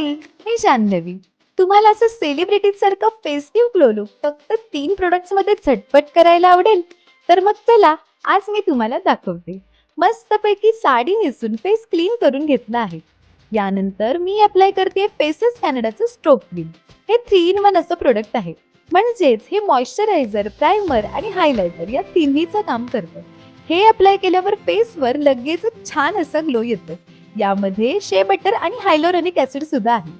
हाय मी जान्हवी तुम्हाला असं सेलिब्रिटी सारखं फेस्टिव्ह ग्लो लुक फक्त तीन प्रोडक्ट्समध्ये झटपट करायला आवडेल? तर मग चला आज मी तुम्हाला दाखवते. मस्तपैकी साडी नेसून फेस क्लीन करून घेतला आहे. यानंतर मी अप्लाय करते फेसेस कॅनडाचं स्ट्रोक क्रीम हे थ्री इन वन असं प्रोडक्ट आहे. म्हणजेच हे मॉइश्चरायझर प्रायमर आणि हायलायटर या तिन्हीचं काम करतं. हे अप्लाय केल्यावर फेसवर लगेच छान असं ग्लो येतं. यामध्ये शे बटर आणि हायलोरनिक ऍसिड सुद्धा आहे.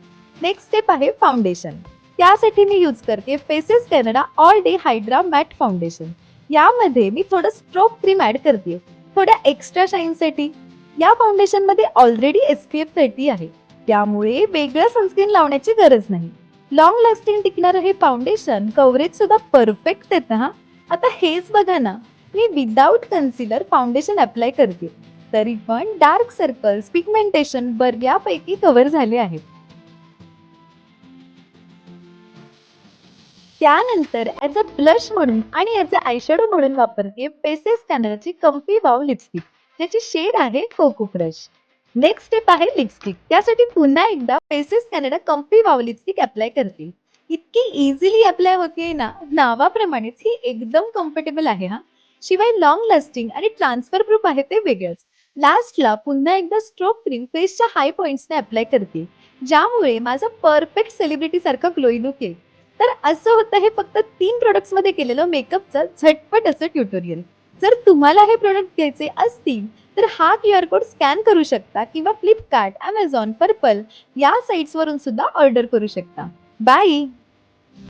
नेक्स्ट स्टेप आहे फाउंडेशन त्यासाठी मी यूज करते Faces Canada all day hydra matte foundation यामध्ये मी थोडं स्ट्रोक क्रीम ऍड करते. थोड्या एक्स्ट्रा शाईनसाठी या फाउंडेशनमध्ये already S P F thirty आहे. त्यामुळे वेगळं सनस्क्रीन लावण्याची गरज नाही. लॉंग लास्टिंग टिकणारं हे फाउंडेशन कव्हरेज सुद्धा परफेक्ट देतं हा. आता हेच बघा ना. मी विदाऊट कन्सिलर फाउंडेशन अप्लाय करते. तरी पण डार्क सर्कल्स पिगमेंटेशन बऱ्यापैकी कव्हर झाले आहेत. त्यानंतर ॲज अ ब्लश म्हणून आणि ॲज अ आयशॅडो म्हणून वापरते पेसेस कॅनडाची कम्फी वाव लिपस्टिक त्याची शेड आहे कोको ब्रश नेक्स्ट स्टेप आहे लिपस्टिक त्यासाठी पुन्हा एकदा Faces Canada comfy wow lipstick apply करते. इतकी इझिली अप्लाय होते ना नावाप्रमाणेच ही एकदम कम्फर्टेबल आहे हा. शिवाय लॉंग लास्टिंग आणि ट्रान्सफर प्रूफ आहे ते वेगळंच. लास्टला पुन्हा एकदा स्ट्रोक क्रीम फेसच्या हाय पॉइंट्सने अप्लाय करते. ज्यामुळे माझा परफेक्ट सेलिब्रिटीसारखा ग्लोई लुक येईल तर असं होतं हे फक्त तीन प्रोडक्ट्समध्ये केलेलं मेकअपचं झटपट असं ट्युटोरियल जर तुम्हाला हे प्रोडक्ट घ्यायचे असतील तर हा क्यू आर कोड स्कॅन करू शकता किंवा फ्लिपकार्ट अमेझॉन पर्पल या साईट्सवरून सुद्धा ऑर्डर करू शकता. बाय